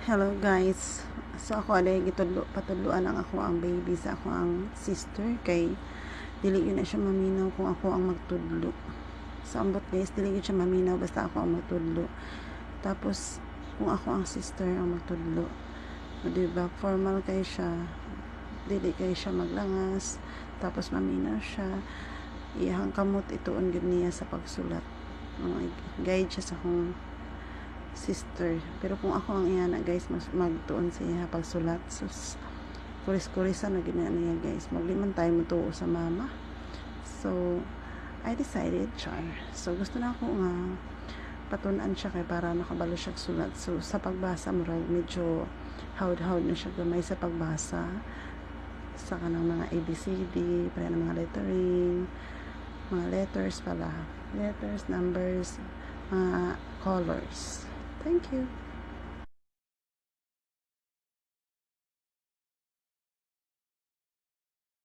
Hello guys. So ako alay gitudlo patudloan ang ako ang baby sa ako ang sister kay dili yun na siya maminaw kung ako ang magtudlo. Sa ambot guys, dili yun siya maminaw basta ako ang magtudlo. Tapos kung ako ang sister ang magtudlo. O diba, formal kay siya. Dili kay siya maglangas. Tapos maminaw siya. Iyahang kamot ituon gud niya sa pagsulat. Mga guide siya sa akong sister. Pero kung ako ang iyana guys, mas magtuon sa iya pagsulat. Sus, kuris-kurisan na ganyan niya guys. Magliman tayo mo tuo sa mama. So, I decided, char. So, gusto na ako nga patunan siya kay para nakabalo siya sulat. So, sa pagbasa mo medyo hawd-hawd na siya gamay sa pagbasa sa kanang mga ABCD, para ng mga lettering, mga letters pala. Letters, numbers, mga colors. Thank you.